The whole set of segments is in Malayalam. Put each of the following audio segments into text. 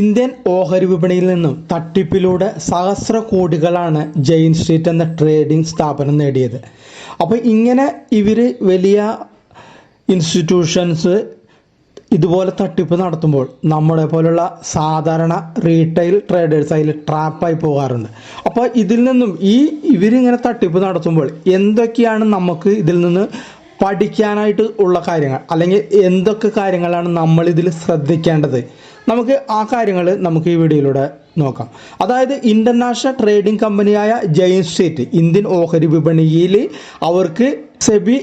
ഇന്ത്യൻ ഓഹരി വിപണിയിൽ നിന്നും തട്ടിപ്പിലൂടെ സഹസ്ര കോടികളാണ് ജെയിൻ സ്ട്രീറ്റ് എന്ന ട്രേഡിംഗ് സ്ഥാപനം നേടിയത്. അപ്പോൾ ഇങ്ങനെ ഇവർ വലിയ ഇൻസ്റ്റിറ്റ്യൂഷൻസ് ഇതുപോലെ തട്ടിപ്പ് നടത്തുമ്പോൾ നമ്മളെ പോലുള്ള സാധാരണ റീറ്റെയിൽ ട്രേഡേഴ്സ് അതിൽ ട്രാപ്പായി പോകാറുണ്ട്. അപ്പോൾ ഇതിൽ നിന്നും ഈ ഇവരിങ്ങനെ തട്ടിപ്പ് നടത്തുമ്പോൾ എന്തൊക്കെയാണ് നമുക്ക് ഇതിൽ നിന്ന് പഠിക്കാനായിട്ട് ഉള്ള കാര്യങ്ങൾ? അല്ലെങ്കിൽ എന്തൊക്കെ കാര്യങ്ങളാണ് നമ്മളിതിൽ ശ്രദ്ധിക്കേണ്ടത്? നമുക്ക് ആ കാര്യങ്ങൾ നമുക്ക് ഈ വീഡിയോയിലൂടെ നോക്കാം. അതായത് ഇന്റർനാഷണൽ ട്രേഡിംഗ് കമ്പനിയായ ജയൻ സ്റ്റേറ്റ് ഇന്ത്യൻ ഓഹരി വിപണിയിൽ അവർക്ക് സെബി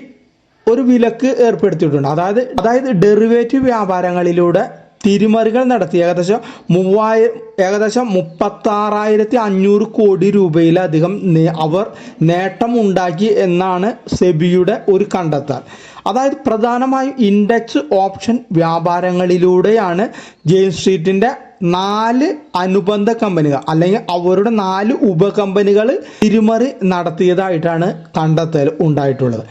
ഒരു വിലക്ക് ഏർപ്പെടുത്തിയിട്ടുണ്ട്. അതായത് അതായത് ഡെറിവേറ്റീവ് വ്യാപാരങ്ങളിലൂടെ തിരിമറികൾ നടത്തി. ഏകദേശം മൂവായിരം ഏകദേശം മുപ്പത്താറായിരത്തി അഞ്ഞൂറ് കോടി രൂപയിലധികം അവർ നേട്ടമുണ്ടാക്കി എന്നാണ് സെബിയുടെ ഒരു കണ്ടെത്തൽ. അതായത് പ്രധാനമായും ഇൻഡെക്സ് ഓപ്ഷൻ വ്യാപാരങ്ങളിലൂടെയാണ് ജെയിൻ സ്ട്രീറ്റിന്റെ നാല് അനുബന്ധ കമ്പനികൾ അല്ലെങ്കിൽ അവരുടെ നാല് ഉപകമ്പനികൾ തിരിമറി നടത്തിയതായിട്ടാണ് കണ്ടെത്തൽ ഉണ്ടായിട്ടുള്ളത്.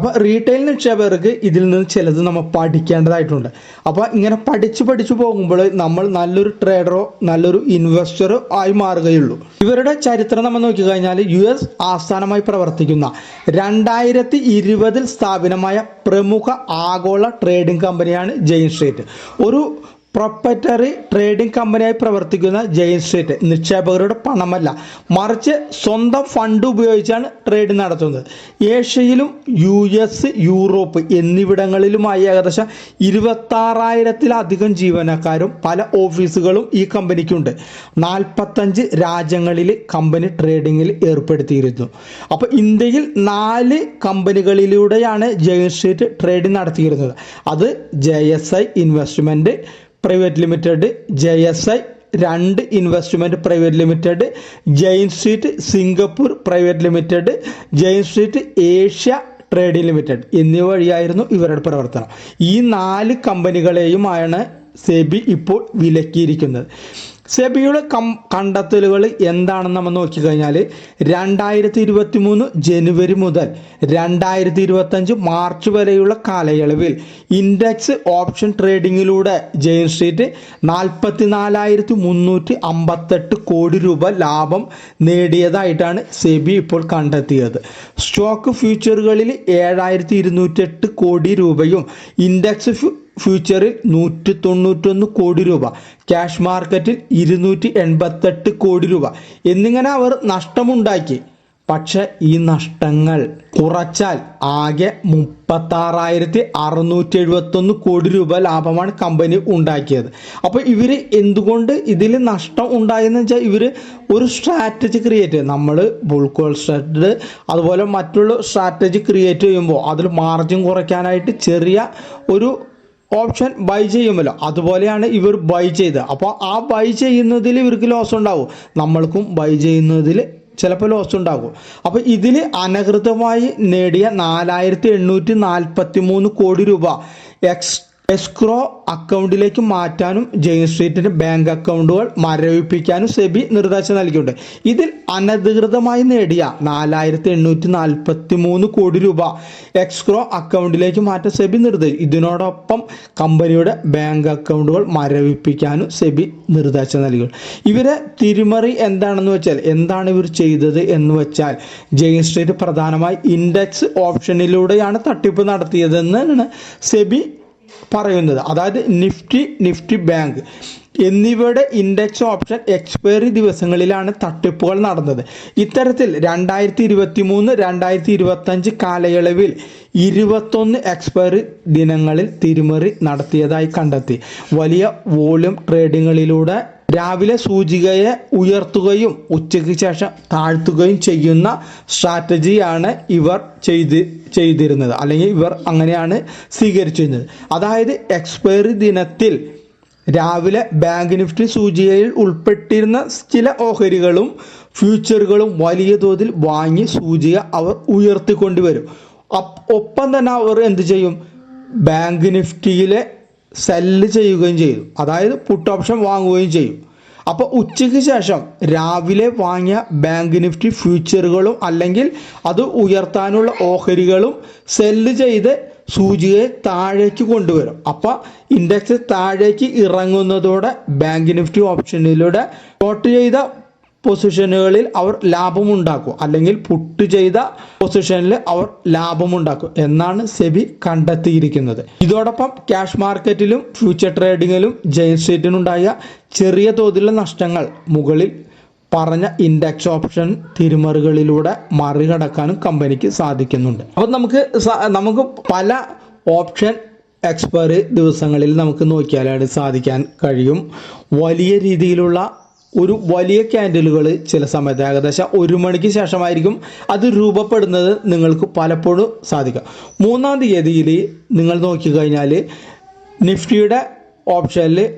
അപ്പോൾ റീറ്റെയിൽ നിക്ഷേപകർക്ക് ഇതിൽ നിന്ന് ചിലത് നമ്മൾ പഠിക്കേണ്ടതായിട്ടുണ്ട്. അപ്പോൾ ഇങ്ങനെ പഠിച്ച് പഠിച്ചു പോകുമ്പോൾ നമ്മൾ നല്ലൊരു ട്രേഡറോ നല്ലൊരു ഇൻവെസ്റ്ററോ ആയി മാറുകയുള്ളൂ. ഇവരുടെ ചരിത്രം നമ്മൾ നോക്കിക്കഴിഞ്ഞാൽ യു എസ് ആസ്ഥാനമായി പ്രവർത്തിക്കുന്ന രണ്ടായിരത്തി ഇരുപതിൽ സ്ഥാപനമായ പ്രമുഖ ആഗോള ട്രേഡിംഗ് കമ്പനിയാണ് ജെയിൻ സ്ട്രീറ്റ്. ഒരു പ്രൊപ്പറ്ററി ട്രേഡിംഗ് കമ്പനിയായി പ്രവർത്തിക്കുന്ന ജെയിൻ സ്ട്രീറ്റ് നിക്ഷേപകരുടെ പണമല്ല. മറിച്ച് സ്വന്തം ഫണ്ട് ഉപയോഗിച്ചാണ് ട്രേഡ് നടത്തുന്നത്. ഏഷ്യയിലും യു എസ് യൂറോപ്പ് എന്നിവിടങ്ങളിലുമായി ഏകദേശം ഇരുപത്താറായിരത്തിലധികം ജീവനക്കാരും പല ഓഫീസുകളും ഈ കമ്പനിക്കുണ്ട്. നാൽപ്പത്തഞ്ച് രാജ്യങ്ങളിൽ കമ്പനി ട്രേഡിങ്ങിൽ ഏർപ്പെടുത്തിയിരുന്നു. അപ്പോൾ ഇന്ത്യയിൽ നാല് കമ്പനികളിലൂടെയാണ് ജെയിൻ സ്ട്രീറ്റ് ട്രേഡിംഗ് നടത്തിയിരുന്നത്. അത് J S I investment private limited J S I രണ്ട് investment private limited Jane Street Singapore private limited Jane Street Asia trading limited എന്നിവ വഴിയായിരുന്നു ഇവരുടെ പ്രവർത്തനം. ഈ നാല് കമ്പനികളെയുമാണ് സെബി ഇപ്പോൾ വിലക്കിയിരിക്കുന്നത്. സെബിയുടെ കം കണ്ടെത്തലുകൾ എന്താണെന്ന് നമ്മൾ നോക്കിക്കഴിഞ്ഞാൽ രണ്ടായിരത്തി ഇരുപത്തി മൂന്ന് ജനുവരി മുതൽ രണ്ടായിരത്തി ഇരുപത്തഞ്ച് മാർച്ച് വരെയുള്ള കാലയളവിൽ ഇൻഡെക്സ് ഓപ്ഷൻ ട്രേഡിങ്ങിലൂടെ ജെയിൻ സ്ട്രീറ്റ് നാൽപ്പത്തി നാലായിരത്തി മുന്നൂറ്റി അമ്പത്തെട്ട് കോടി രൂപ ലാഭം നേടിയതായിട്ടാണ് സെബി ഇപ്പോൾ കണ്ടെത്തിയത്. സ്റ്റോക്ക് ഫ്യൂച്ചറുകളിൽ ഏഴായിരത്തി ഇരുന്നൂറ്റെട്ട് കോടി രൂപയും ഇൻഡെക്സ് ഫ്യൂച്ചറിൽ നൂറ്റി തൊണ്ണൂറ്റൊന്ന് കോടി രൂപ ക്യാഷ് മാർക്കറ്റിൽ ഇരുന്നൂറ്റി എൺപത്തെട്ട് കോടി രൂപ എന്നിങ്ങനെ അവർ നഷ്ടമുണ്ടാക്കി. പക്ഷെ ഈ നഷ്ടങ്ങൾ കുറച്ചാൽ ആകെ മുപ്പത്താറായിരത്തി അറുന്നൂറ്റി എഴുപത്തൊന്ന് കോടി രൂപ ലാഭമാണ് കമ്പനി ഉണ്ടാക്കിയത്. അപ്പോൾ ഇവർ എന്തുകൊണ്ട് ഇതിൽ നഷ്ടം ഉണ്ടായെന്ന് വെച്ചാൽ ഇവർ ഒരു സ്ട്രാറ്റജി ക്രിയേറ്റ് ചെയ്യും. നമ്മൾ ബുൾക്കോൾ സ്ട്രാറ്റജി അതുപോലെ മറ്റുള്ള സ്ട്രാറ്റജി ക്രിയേറ്റ് ചെയ്യുമ്പോൾ അതിൽ മാർജിൻ കുറയ്ക്കാനായിട്ട് ചെറിയ ഒരു ഓപ്ഷൻ ബൈ ചെയ്യുമല്ലോ. അതുപോലെയാണ് ഇവർ ബൈ ചെയ്ത് അപ്പോൾ ആ ബൈ ചെയ്യുന്നതിൽ ഇവർക്ക് ലോസ് ഉണ്ടാവും. നമ്മൾക്കും ബൈ ചെയ്യുന്നതിൽ ചിലപ്പോൾ ലോസ് ഉണ്ടാകും. അപ്പോൾ ഇതിൽ അനകൃതമായി നേടിയ നാലായിരത്തി എണ്ണൂറ്റി നാൽപ്പത്തി മൂന്ന് കോടി രൂപ. എക്സ് എസ്ക്രോ അക്കൗണ്ടിലേക്ക് മാറ്റാനും ജെയിൻ സ്ട്രീറ്റിന്റെ ബാങ്ക് അക്കൗണ്ടുകൾ മരവിപ്പിക്കാനും സെബി നിർദ്ദേശം നൽകിയിട്ടുണ്ട്. ഇതിൽ അനധികൃതമായി നേടിയ നാലായിരത്തി എണ്ണൂറ്റി നാൽപ്പത്തി മൂന്ന് കോടി രൂപ എക്സ്ക്രോ അക്കൗണ്ടിലേക്ക് മാറ്റാൻ സെബി നിർദ്ദേശിച്ചു ഇതിനോടൊപ്പം കമ്പനിയുടെ ബാങ്ക് അക്കൗണ്ടുകൾ മരവിപ്പിക്കാനും സെബി നിർദ്ദേശം നൽകി ഇവരെ തിരിമറി എന്താണെന്ന് വെച്ചാൽ എന്താണ് ഇവർ ചെയ്തത് എന്ന് വെച്ചാൽ ജെയിൻ സ്ട്രീറ്റ് പ്രധാനമായി ഇൻഡെക്സ് ഓപ്ഷനിലൂടെയാണ് തട്ടിപ്പ് നടത്തിയതെന്നാണ് സെബി പറയുന്നത്. അതായത് നിഫ്റ്റി നിഫ്റ്റി ബാങ്ക്. എന്നിവയുടെ ഇൻഡെക്സ് ഓപ്ഷൻ എക്സ്പയറി ദിവസങ്ങളിലാണ് തട്ടിപ്പുകൾ നടന്നത്. ഇത്തരത്തിൽ രണ്ടായിരത്തി ഇരുപത്തി മൂന്ന് രണ്ടായിരത്തി ഇരുപത്തഞ്ച് കാലയളവിൽ ഇരുപത്തൊന്ന് എക്സ്പയറി ദിനങ്ങളിൽ തിരിമറി നടത്തിയതായി കണ്ടെത്തി. വലിയ വോളിയം ട്രേഡിങ്ങുകളിലൂടെ രാവിലെ സൂചികയെ ഉയർത്തുകയും ഉച്ചയ്ക്ക് ശേഷം താഴ്ത്തുകയും ചെയ്യുന്ന സ്ട്രാറ്റജിയാണ് ഇവർ ചെയ്ത് ചെയ്തിരുന്നത്. അല്ലെങ്കിൽ ഇവർ അങ്ങനെയാണ് സ്വീകരിച്ചിരുന്നത്. അതായത് എക്സ്പയറി ദിനത്തിൽ രാവിലെ ബാങ്ക് നിഫ്റ്റി സൂചികയിൽ ഉൾപ്പെട്ടിരുന്ന ചില ഓഹരികളും ഫ്യൂച്ചറുകളും വലിയ തോതിൽ വാങ്ങി സൂചിക അവർ ഉയർത്തിക്കൊണ്ടുവരും. ഒപ്പം തന്നെ അവർ എന്ത് ചെയ്യും? ബാങ്ക് നിഫ്റ്റിയിലെ സെല്ല് ചെയ്യുകയും ചെയ്തു അതായത് പുട്ട് ഓപ്ഷൻ വാങ്ങുകയും ചെയ്യും. അപ്പോൾ ഉച്ചയ്ക്ക് ശേഷം രാവിലെ വാങ്ങിയ ബാങ്ക് നിഫ്റ്റി ഫ്യൂച്ചറുകളും അല്ലെങ്കിൽ അത് ഉയർത്താനുള്ള ഓഹരികളും സെല്ല് ചെയ്ത് സൂചികയെ താഴേക്ക് കൊണ്ടുവരും. അപ്പോൾ ഇൻഡെക്സ് താഴേക്ക് ഇറങ്ങുന്നതോടെ ബാങ്ക് നിഫ്റ്റി ഓപ്ഷനിലൂടെ ഷോർട്ട് ചെയ്ത പൊസിഷനുകളിൽ അവർ ലാഭമുണ്ടാക്കും. അല്ലെങ്കിൽ പുട്ട് ചെയ്ത പൊസിഷനിൽ അവർ ലാഭമുണ്ടാക്കും. എന്നാണ് സെബി കണ്ടെത്തിയിരിക്കുന്നത്. ഇതോടൊപ്പം ക്യാഷ് മാർക്കറ്റിലും ഫ്യൂച്ചർ ട്രേഡിങ്ങിലും ജയിൽ സ്റ്റേറ്റിനുണ്ടായ ചെറിയ തോതിലുള്ള നഷ്ടങ്ങൾ മുകളിൽ പറഞ്ഞ ഇൻഡെക്സ് ഓപ്ഷൻ തിരിമറികളിലൂടെ മറികടക്കാനും കമ്പനിക്ക് സാധിക്കുന്നുണ്ട്. അപ്പം നമുക്ക് നമുക്ക് പല ഓപ്ഷൻ എക്സ്പയറി ദിവസങ്ങളിൽ നമുക്ക് നോക്കിയാലാണ് സാധിക്കാൻ കഴിയും. വലിയ രീതിയിലുള്ള ഒരു വലിയ ക്യാൻഡിലുകൾ ചില സമയത്ത് ഏകദേശം ഒരു മണിക്ക് ശേഷമായിരിക്കും അത് രൂപപ്പെടുന്നത് നിങ്ങൾക്ക് പലപ്പോഴും സാധിക്കാം. മൂന്നാം തീയതിയിൽ നിങ്ങൾ നോക്കിക്കഴിഞ്ഞാൽ നിഫ്റ്റിയുടെ ഓപ്ഷനിൽ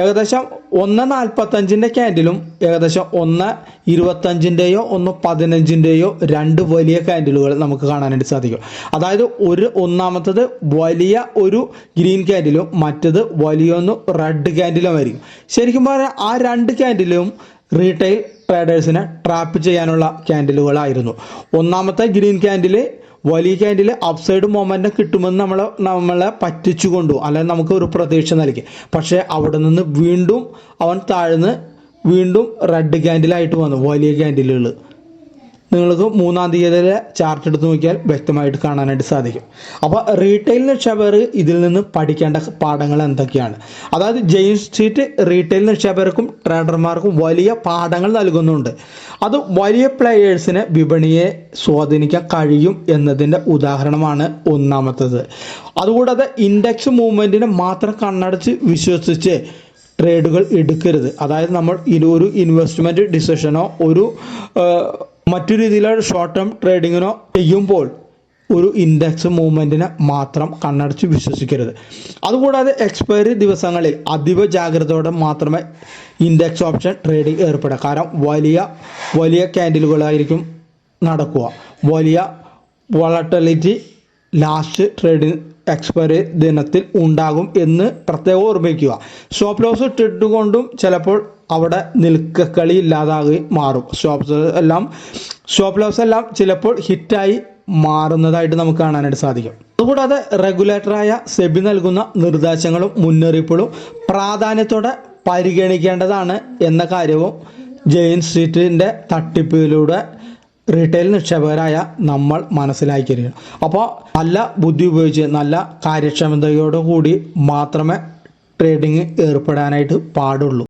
ഏകദേശം ഒന്ന് നാൽപ്പത്തഞ്ചിന്റെ ക്യാൻഡിലും ഏകദേശം ഒന്ന് ഇരുപത്തഞ്ചിന്റെയോ ഒന്ന് പതിനഞ്ചിന്റെയോ രണ്ട് വലിയ ക്യാൻഡിലുകൾ നമുക്ക് കാണാനായിട്ട് സാധിക്കും. അതായത് ഒരു ഒന്നാമത്തത് വലിയ ഒരു ഗ്രീൻ ക്യാൻഡിലും മറ്റത് വലിയൊന്ന് റെഡ് ക്യാൻഡിലും ആയിരിക്കും. ശരിക്കും പറഞ്ഞാൽ ആ രണ്ട് ക്യാൻഡിലും റീറ്റെയിൽ ട്രേഡേഴ്സിനെ ട്രാപ്പ് ചെയ്യാനുള്ള ക്യാൻഡിലുകളായിരുന്നു ഒന്നാമത്തെ ഗ്രീൻ ക്യാൻഡിൽ വലിയ ക്യാൻഡിൽ അപ്സൈഡ് മൊമെന്റം കിട്ടുമെന്ന് നമ്മളെ നമ്മളെ പറ്റിച്ചു കൊണ്ടു അല്ലെങ്കിൽ നമുക്ക് ഒരു പ്രതീക്ഷ നൽകി. പക്ഷേ അവിടെ നിന്ന് വീണ്ടും അവൻ താഴ്ന്ന് വീണ്ടും റെഡ് ക്യാൻഡിലായിട്ട് വന്നു. വലിയ ക്യാൻഡിലുകൾ നിങ്ങൾക്ക് മൂന്നാം തീയതിയിലെ ചാർട്ട് എടുത്ത് നോക്കിയാൽ വ്യക്തമായിട്ട് കാണാനായിട്ട് സാധിക്കും. അപ്പോൾ റീറ്റെയിൽ നിക്ഷേപകർ ഇതിൽ നിന്ന് പഠിക്കേണ്ട പാഠങ്ങൾ എന്തൊക്കെയാണ്? അതായത് ജെയിംസ് സ്ട്രീറ്റ് റീറ്റെയിൽ നിക്ഷേപകർക്കും ട്രേഡർമാർക്കും വലിയ പാഠങ്ങൾ നൽകുന്നുണ്ട്. അത് വലിയ പ്ലെയേഴ്സിനെ വിപണിയെ സ്വാധീനിക്കാൻ കഴിയും എന്നതിന്റെ ഉദാഹരണമാണ് ഒന്നാമത്തത്. അതുകൂടാതെ ഇൻഡെക്സ് മൂവ്മെന്റിനെ മാത്രം കണ്ണടച്ച് വിശ്വസിച്ച് ട്രേഡുകൾ എടുക്കരുത്. അതായത് നമ്മൾ ഒരു ഇൻവെസ്റ്റ്മെന്റ് ഡിസിഷനോ ഒരു മറ്റു രീതിയിലുള്ള ഷോർട്ട് ടേം ട്രേഡിങ്ങിനോ ചെയ്യുമ്പോൾ ഒരു ഇൻഡെക്സ് മൂവ്മെന്റിനെ മാത്രം കണ്ണടച്ച് വിശ്വസിക്കരുത്. അതുകൂടാതെ എക്സ്പയറി ദിവസങ്ങളിൽ അതീവ ജാഗ്രതയോടെ മാത്രമേ ഇൻഡെക്സ് ഓപ്ഷൻ ട്രേഡിംഗ് ഏർപ്പെടുക. കാരണം വലിയ വലിയ ക്യാൻഡിലുകളായിരിക്കും നടക്കുക. വലിയ വളട്ടലിറ്റി ലാസ്റ്റ് ട്രേഡിംഗ് എക്സ്പയറി ദിനത്തിൽ ഉണ്ടാകും എന്ന് പ്രത്യേകം ഓർമ്മിക്കുക. സ്റ്റോപ്പ് ലോസ് ഇട്ടിട്ടുകൊണ്ടും ചിലപ്പോൾ അവിടെ നിൽക്കക്കളി ഇല്ലാതാകി മാറും. സ്റ്റോപ്പ് എല്ലാം സ്റ്റോപ്പ് ലോസ് എല്ലാം ചിലപ്പോൾ ഹിറ്റായി മാറുന്നതായിട്ട് നമുക്ക് കാണാനായിട്ട് സാധിക്കും. അതുകൂടാതെ റെഗുലേറ്ററായ സെബി നൽകുന്ന നിർദ്ദേശങ്ങളും മുന്നറിയിപ്പുകളും പ്രാധാന്യത്തോടെ പരിഗണിക്കേണ്ടതാണ് എന്ന കാര്യവും ജെയിൻ സ്ട്രീറ്റിന്റെ തട്ടിപ്പിലൂടെ റീറ്റെയിൽ നിക്ഷേപകരായ നമ്മൾ മനസ്സിലാക്കിയിരിക്കണം അപ്പോൾ നല്ല ബുദ്ധി ഉപയോഗിച്ച് നല്ല കാര്യക്ഷമതയോടു കൂടി മാത്രമേ ട്രേഡിങ് ഏർപ്പെടാനായിട്ട് പാടുള്ളൂ.